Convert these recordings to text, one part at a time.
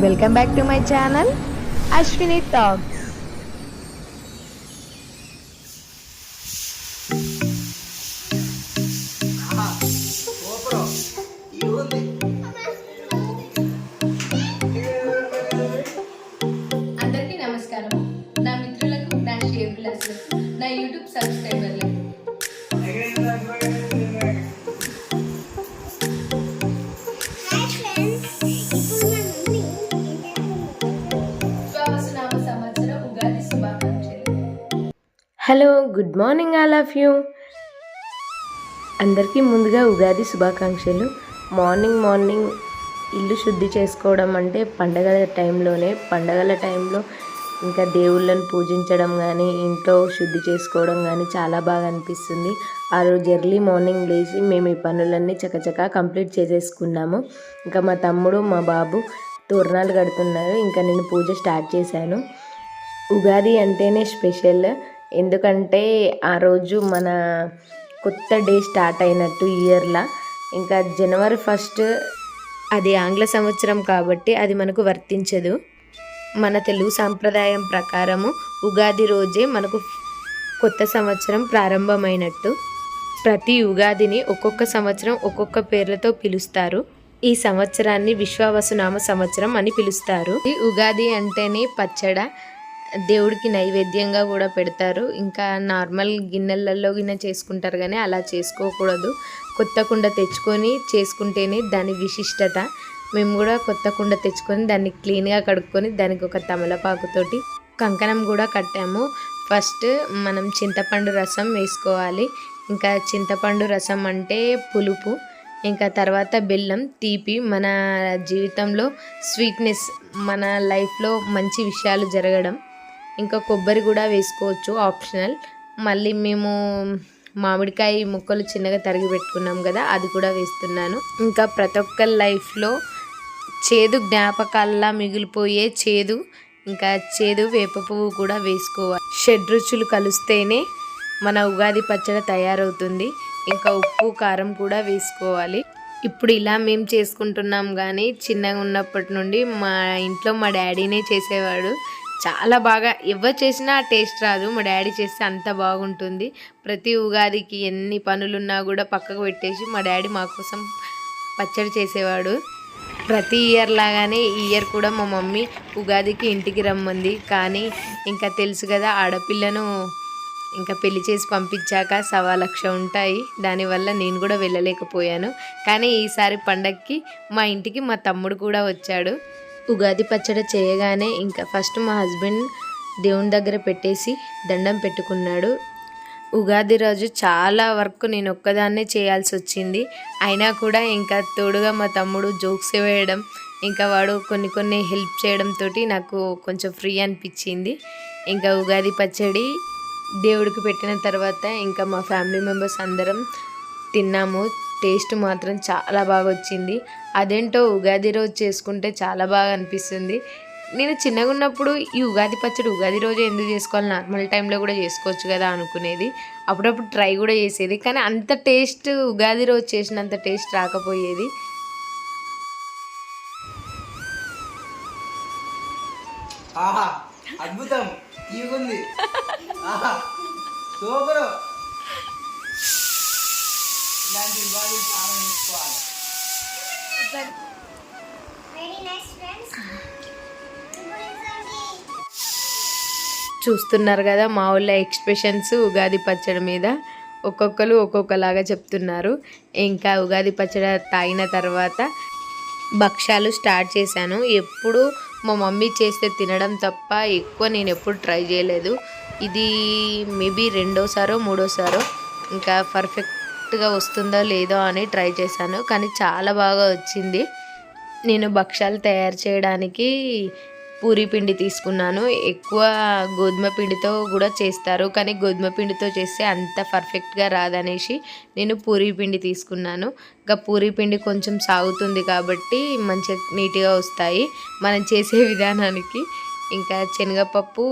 Welcome back to my channel, Ashwini Talks. Hello good morning all of you. అందరికీ ముందుగా ఉగాది శుభాకాంక్షలు. Morning morning ఇల్లు శుద్ధి చేసుకోవడం అంటే పండగల టైంలోనే పండగల టైంలో ఇంకా దేవుళ్ళని పూజించడం కానీ ఇంట్లో శుద్ధి చేసుకోవడం కానీ చాలా బాగా అనిపిస్తుంది. ఆ రోజు ఎర్లీ మార్నింగ్ లేచి మేము ఈ పనులన్నీ చకచకా కంప్లీట్ చేసేసుకున్నాము. ఇంకా మా తమ్ముడు మా బాబు తోరణాలు కడుతున్నారు. ఇంకా నేను పూజ స్టార్ట్ చేశాను. ఉగాది అంటేనే స్పెషల్. ఎందుకంటే ఆ రోజు మన కొత్త డే స్టార్ట్ అయినట్టు ఇయర్లా. ఇంకా జనవరి ఫస్ట్ అది ఆంగ్ల సంవత్సరం కాబట్టి అది మనకు వర్తించదు. మన తెలుగు సాంప్రదాయం ప్రకారము ఉగాది రోజే మనకు కొత్త సంవత్సరం ప్రారంభమైనట్టు. ప్రతి ఉగాదిని ఒక్కొక్క సంవత్సరం ఒక్కొక్క పేర్లతో పిలుస్తారు. ఈ సంవత్సరాన్ని విశ్వావసునామ సంవత్సరం అని పిలుస్తారు. ఈ ఉగాది అంటేనే పచ్చడ దేవుడికి నైవేద్యంగా కూడా పెడతారు. ఇంకా నార్మల్ గిన్నెలలో గిన్నె చేసుకుంటారు కానీ అలా చేసుకోకూడదు. కొత్త కుండ తెచ్చుకొని చేసుకుంటేనే దాని విశిష్టత. మేము కూడా కొత్త కుండ తెచ్చుకొని దాన్ని క్లీన్గా కడుక్కొని దానికి ఒక తమలపాకుతోటి కంకణం కూడా కట్టాము. ఫస్ట్ మనం చింతపండు రసం వేసుకోవాలి. ఇంకా చింతపండు రసం అంటే పులుపు. ఇంకా తర్వాత బెల్లం తీపి. మన జీవితంలో స్వీట్నెస్ మన లైఫ్లో మంచి విషయాలు జరగడం. ఇంకా కొబ్బరి కూడా వేసుకోవచ్చు ఆప్షనల్. మళ్ళీ మేము మామిడికాయ ముక్కలు చిన్నగా తరిగి పెట్టుకున్నాం కదా అది కూడా వేస్తున్నాను. ఇంకా ప్రతి ఒక్క లైఫ్లో చేదు జ్ఞాపకాల్లా మిగిలిపోయే చేదు ఇంకా చేదు వేప పువ్వు కూడా వేసుకోవాలి. షడ్రుచులు కలిస్తేనే మన ఉగాది పచ్చడి తయారవుతుంది. ఇంకా ఉప్పు కారం కూడా వేసుకోవాలి. ఇప్పుడు ఇలా మేము చేసుకుంటున్నాం కానీ చిన్నగా ఉన్నప్పటి నుండి మా ఇంట్లో మా డాడీనే చేసేవాడు. చాలా బాగా ఎవరు చేసినా టేస్ట్ రాదు. మా డాడీ చేస్తే అంత బాగుంటుంది. ప్రతి ఉగాదికి ఎన్ని పనులున్నా కూడా పక్కకు పెట్టేసి మా డాడీ మా కోసం పచ్చడి చేసేవాడు. ప్రతి ఇయర్ లాగానే ఈ ఇయర్ కూడా మా మమ్మీ ఉగాదికి ఇంటికి రమ్మంది. కానీ ఇంకా తెలుసు కదా ఆడపిల్లను ఇంకా పెళ్ళి చేసి పంపించాక సవా లక్ష ఉంటాయి. దానివల్ల నేను కూడా వెళ్ళలేకపోయాను. కానీ ఈసారి పండక్కి మా ఇంటికి మా తమ్ముడు కూడా వచ్చాడు. ఉగాది పచ్చడి చేయగానే ఇంకా ఫస్ట్ మా హస్బెండ్ దేవుని దగ్గర పెట్టేసి దండం పెట్టుకున్నాడు. ఉగాది రోజు చాలా వర్క్ నేను ఒక్కదాన్నే చేయాల్సి వచ్చింది. అయినా కూడా ఇంకా తోడుగా మా తమ్ముడు జోక్స్ వేయడం ఇంకా వాడు కొన్ని కొన్ని హెల్ప్ చేయడంతో నాకు కొంచెం ఫ్రీ అనిపించింది. ఇంకా ఉగాది పచ్చడి దేవుడికి పెట్టిన తర్వాత ఇంకా మా ఫ్యామిలీ మెంబర్స్ అందరం తిన్నాము. టేస్ట్ మాత్రం చాలా బాగా వచ్చింది అదేంటో ఉగాది రోజు చేసుకుంటే చాలా బాగా అనిపిస్తుంది నేను చిన్నగా ఉన్నప్పుడు ఈ ఉగాది పచ్చడి ఉగాది రోజు ఎందుకు చేసుకోవాలి? నార్మల్ టైంలో కూడా చేసుకోవచ్చు కదా అనుకునేది. అప్పుడప్పుడు ట్రై కూడా చేసేది. కానీ అంత టేస్ట్ ఉగాది రోజు చేసినంత టేస్ట్ రాకపోయేది. అద్భుతం. సూపర్. ఇలాంటి బాడీ చాలా నేర్చుకోవాలి. చూస్తున్నారు కదా మా ఊళ్ళో ఎక్స్ప్రెషన్స్ ఉగాది పచ్చడి మీద ఒక్కొక్కరు ఒక్కొక్కలాగా చెప్తున్నారు. ఇంకా ఉగాది పచ్చడి తాగిన తర్వాత భక్ష్యాలు స్టార్ట్ చేశాను. ఎప్పుడు మా మమ్మీ చేస్తే తినడం తప్ప ఎక్కువ నేను ఎప్పుడు ట్రై చేయలేదు. ఇది మేబీ రెండోసారో మూడోసారో ఇంకా పర్ఫెక్ట్గా వస్తుందో లేదో అని ట్రై చేశాను. కానీ చాలా బాగా వచ్చింది. నేను భక్ష్యాలు తయారు చేయడానికి పూరి పిండి తీసుకున్నాను. ఎక్కువ గోధుమ పిండితో కూడా చేస్తారు. కానీ గోధుమ పిండితో చేస్తే అంత పర్ఫెక్ట్గా రాదనేసి నేను పూరి పిండి తీసుకున్నాను. ఇంకా పూరి పిండి కొంచెం సాగుతుంది కాబట్టి మంచిగా నీట్గా వస్తాయి. మనం చేసే విధానానికి ఇంకా శనగపప్పు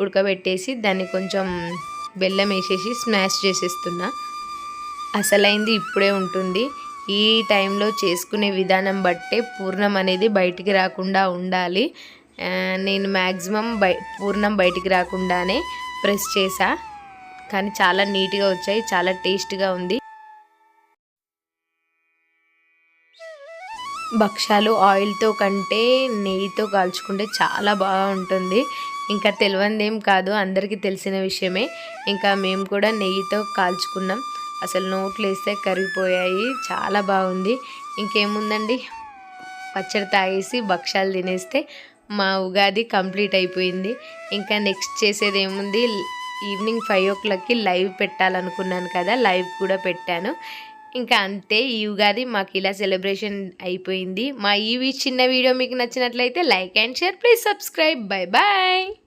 ఉడకబెట్టేసి దాన్ని కొంచెం బెల్లం వేసేసి స్మాష్ చేసేస్తున్నా. అసలైంది ఇప్పుడే ఉంటుంది. ఈ టైంలో చేసుకునే విధానం బట్టే పూర్ణం అనేది బయటికి రాకుండా ఉండాలి. నేను మ్యాక్సిమం బై పూర్ణం బయటికి రాకుండానే ప్రెస్ చేసా కానీ చాలా నీట్గా వచ్చాయి చాలా టేస్ట్గా ఉంది. భక్షాలు ఆయిల్తో కంటే నెయ్యితో కాల్చుకుంటే చాలా బాగా ఉంటుంది. ఇంకా తెలియందేం కాదు అందరికీ తెలిసిన విషయమే. ఇంకా మేము కూడా నెయ్యితో కాల్చుకున్నాం. అసలు నోట్లు వేస్తే కరిగిపోయాయి. చాలా బాగుంది. ఇంకేముందండి? పచ్చడి తాగేసి భక్ష్యాలు తినేస్తే మా ఉగాది కంప్లీట్ అయిపోయింది. ఇంకా నెక్స్ట్ చేసేది ఏముంది ఈవినింగ్ ఫైవ్ ఓ క్లాక్కి లైవ్ పెట్టాలనుకున్నాను కదా లైవ్ కూడా పెట్టాను. ఇంకా అంతే ఈ ఉగాది మాకు ఇలా సెలబ్రేషన్ అయిపోయింది. మా ఈ చిన్న వీడియో మీకు నచ్చినట్లయితే like and share. Please subscribe. Bye bye.